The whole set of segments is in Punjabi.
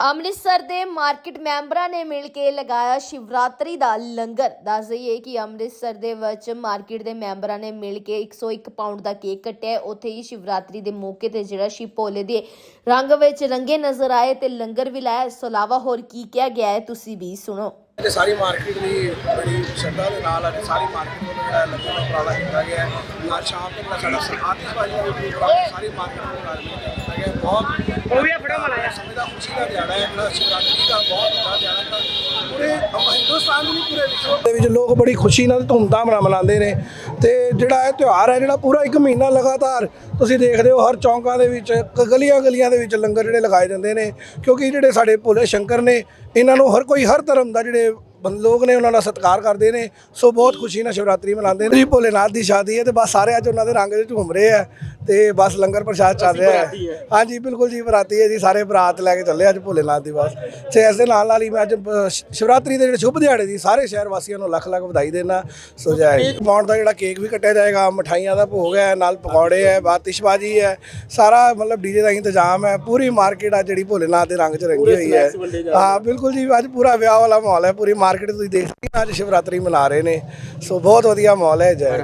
ਅੰਮ੍ਰਿਤਸਰ ਦੇ ਮਾਰਕੀਟ ਮੈਂਬਰਾਂ ਨੇ ਮਿਲ ਕੇ ਲਗਾਇਆ ਸ਼ਿਵਰਾਤਰੀ ਦਾ ਲੰਗਰ। ਦੱਸ ਦਈਏ ਕਿ ਅੰਮ੍ਰਿਤਸਰ ਦੇ ਵਿੱਚ ਮਾਰਕੀਟ ਦੇ ਮੈਂਬਰਾਂ ਨੇ ਮਿਲ ਕੇ 101 ਪਾਉਂਡ ਦਾ ਕੇਕ ਕੱਟਿਆ। ਉੱਥੇ ਹੀ ਸ਼ਿਵਰਾਤਰੀ ਦੇ ਮੌਕੇ ਤੇ ਜਿਹੜਾ ਸ਼ਿਵ ਭੋਲੇ ਦੇ ਰੰਗ ਵਿੱਚ ਰੰਗੇ ਨਜ਼ਰ ਆਏ ਤੇ ਲੰਗਰ ਵੀ ਲਾਇਆ। ਇਸ ਤੋਂ ਇਲਾਵਾ ਹੋਰ ਕੀ ਕਿਹਾ ਗਿਆ ਹੈ, ਤੁਸੀਂ ਵੀ ਸੁਣੋ। ਤੇ ਸਾਰੀ ਮਾਰਕੀਟ ਦੀ ਬੜੀ ਸ਼ਰਧਾ ਦੇ ਨਾਲ ਅੱਜ ਸਾਰੀ ਮਾਰਕੀਟ ਨੂੰ ਜਿਹੜਾ ਲੰਗਰ ਦਾ ਉਪਰਾਲਾ ਕੀਤਾ ਗਿਆ ਹੈ। ਨਾਲ ਸ਼ਾਮ ਤੱਕ ਸਾਡਾ ਆਤਿਸ਼ਬਾਜ਼ੀ ਦਾ ਸਾਰੀ ਮਾਰਕੀਟ ਨੂੰ ਨਾਲ ਕੀਤਾ ਗਿਆ ਬਹੁਤ ਉਹ ਵੀ ਫੜਾ ਮਲਾਇਆ ਸਮੇਂ ਦਾ ਖੁਸ਼ੀ ਦਾ ਦਿਹਾੜਾ ਹੈ ਜਿਹੜਾ ਸ਼ਿਵਰਾਤਰੀ ਦਾ ਬਹੁਤ ਵੱਡਾ ਦਿਹਾੜਾ ਹੈ। ਪੂਰੇ ਹਿੰਦੁਸਤਾਨ ਨੂੰ ਪੂਰੇ ਵਿਸ਼ਵ ਦੇ ਵਿੱਚ ਲੋਕ ਬੜੀ ਖੁਸ਼ੀ ਨਾਲ ਧੂਮਧਾਮ ਨਾਲ ਮਨਾਉਂਦੇ ਨੇ ਤੇ ਜਿਹੜਾ ਇਹ ਤਿਉਹਾਰ ਹੈ, ਜਿਹੜਾ ਪੂਰਾ ਇੱਕ ਮਹੀਨਾ ਲਗਾਤਾਰ ਤੁਸੀਂ ਦੇਖਦੇ ਹੋ, ਹਰ ਚੌਂਕਾਂ ਦੇ ਵਿੱਚ ਗਲੀਆਂ ਗਲੀਆਂ ਦੇ ਵਿੱਚ ਲੰਗਰ ਜਿਹੜੇ ਲਗਾਏ ਜਾਂਦੇ ਨੇ, ਕਿਉਂਕਿ ਜਿਹੜੇ ਸਾਡੇ ਭੋਲੇ ਸ਼ੰਕਰ ਨੇ, ਇਹਨਾਂ ਨੂੰ ਹਰ ਕੋਈ ਹਰ ਧਰਮ ਦਾ ਜਿਹੜੇ ਲੋਕ ਨੇ ਉਹਨਾਂ ਦਾ ਸਤਿਕਾਰ ਕਰਦੇ ਨੇ, ਸੋ ਬਹੁਤ ਖੁਸ਼ੀ ਨਾਲ ਸ਼ਿਵਰਾਤਰੀ ਮਨਾਉਂਦੇ ਨੇ। ਜੀ, ਭੋਲੇਨਾਥ ਦੀ ਸ਼ਾਦੀ ਹੈ ਤੇ ਬਸ ਸਾਰੇ ਅੱਜ ਉਹਨਾਂ ਦੇ ਰੰਗ ਵਿੱਚ ਝੂਮ ਰਹੇ ਆ ਤੇ ਬਸ ਲੰਗਰ ਪ੍ਰਸ਼ਾਦ ਚੱਲ ਰਿਹਾ ਹੈ। ਹਾਂਜੀ ਬਿਲਕੁਲ ਜੀ ਬਰਾਤੀ ਹੈ ਜੀ ਸਾਰੇ ਬਰਾਤ ਲੈ ਕੇ ਚੱਲੇ ਅੱਜ ਭੋਲੇਨਾਥ ਦੀ ਬਸ। ਤੇ ਇਸ ਦੇ ਨਾਲ ਨਾਲ ਹੀ ਮੈਂ ਅੱਜ ਸ਼ਿਵਰਾਤਰੀ ਦੇ ਜਿਹੜੇ ਸ਼ੁਭ ਦਿਹਾੜੇ ਦੀ ਸਾਰੇ ਸ਼ਹਿਰ ਵਾਸੀਆਂ ਨੂੰ ਲੱਖ ਲੱਖ ਵਧਾਈ ਦੇਣਾ ਸੋ ਜੈ। ਪਾਉਣ ਦਾ ਜਿਹੜਾ ਕੇਕ ਵੀ ਕੱਟਿਆ ਜਾਏਗਾ ਮਠਾਈਆਂ ਦਾ ਭੋਗ ਹੈ ਨਾਲ ਪਕੌੜੇ ਹੈ ਬਾਤਿਸ਼ਬਾਜੀ ਹੈ ਸਾਰਾ ਮਤਲਬ ਡੀਜੇ ਦਾ ਇੰਤਜ਼ਾਮ ਹੈ। ਪੂਰੀ ਮਾਰਕੀਟ ਆ ਜਿਹੜੀ ਭੋਲੇਨਾਥ ਦੇ ਰੰਗ 'ਚ ਰੰਗੀ ਹੋਈ ਹੈ। ਹਾਂ ਬਿਲਕੁਲ ਜੀ ਅੱਜ ਪੂਰਾ ਵਿਆਹ ਵਾਲਾ ਮਾਹੌਲ ਹੈ ਪੂਰੀ ਮਾਰਕੀਟ ਤੁਸੀਂ ਦੇਖ ਸਕਦੇ ਹੋ ਅੱਜ ਸ਼ਿਵਰਾਤਰੀ ਮਨਾ ਰਹੇ ਨੇ। ਸੋ ਬਹੁਤ ਵਧੀਆ ਮਾਹੌਲ ਹੈ ਜੈ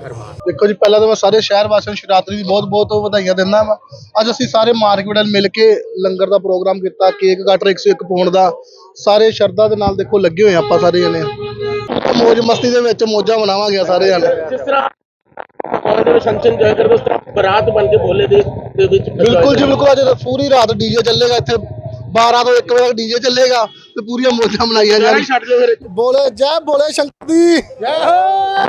ਦੇਖੋ ਜੀ ਪਹਿਲਾਂ ਤਾਂ ਮੈਂ ਸਾਰੇ ਸ਼ਹਿਰ ਵਾਸੀਆਂ ਨੂੰ ਸ਼ਿਵਰਾਤਰੀ ਦੀ ਬਹੁਤ ਬਹੁਤ ਵਧਾਈਆਂ ਦਿੰਦਾ ਵਾਂ। ਅੱਜ ਅਸੀਂ ਸਾਰੇ ਮਾਰਕੀਟ ਨਾਲ ਮਿਲ ਕੇ ਲੰਗਰ ਦਾ ਪ੍ਰੋਗਰਾਮ ਕੀਤਾ ਕੇਕ ਕੱਟ ਰਹੇ 101 ਪੌਂਡ ਦਾ। ਸਾਰੇ ਸ਼ਰਧਾ ਦੇ ਨਾਲ ਦੇਖੋ ਲੱਗੇ ਹੋਏ ਆਪਾਂ ਸਾਰੇ ਜਣੇ। ਮੌਜ ਮਸਤੀ ਦੇ ਵਿੱਚ ਮੌਜਾਂ ਮਨਾਵਾਂਗੇ ਸਾਰੇ ਜਣੇ। ਜਿਸ ਤਰ੍ਹਾਂ ਕਾਲਜ ਦੇ ਫੰਕਸ਼ਨ ਇੰਜੋਏ ਕਰਦੇ ਉਸ ਤਰ੍ਹਾਂ ਬਰਾਤ ਬਣ ਕੇ ਬੋਲੇ ਦੇ ਦੇ ਵਿੱਚ ਬਿਲਕੁਲ ਜੀ ਬਿਲਕੁਲ। ਅੱਜ ਪੂਰੀ ਰਾਤ ਡੀਜੇ ਚੱਲੇਗਾ ਇੱਥੇ। 12 ਤੋਂ 1 ਵਜੇ ਤੱਕ ਡੀਜੇ ਚੱਲੇਗਾ ਤੇ ਪੂਰੀਆਂ ਮੌਜਾਂ ਮਨਾਈਆਂ ਸਾਰਾ ਜਾਣਗੀਆਂ। ਛੱਡ ਦਿਓ ਫਿਰ ਬੋਲੇ ਜੈ ਬੋਲੇ ਸ਼ੰਕਰ ਦੀ। ਜੈ ਹੋ!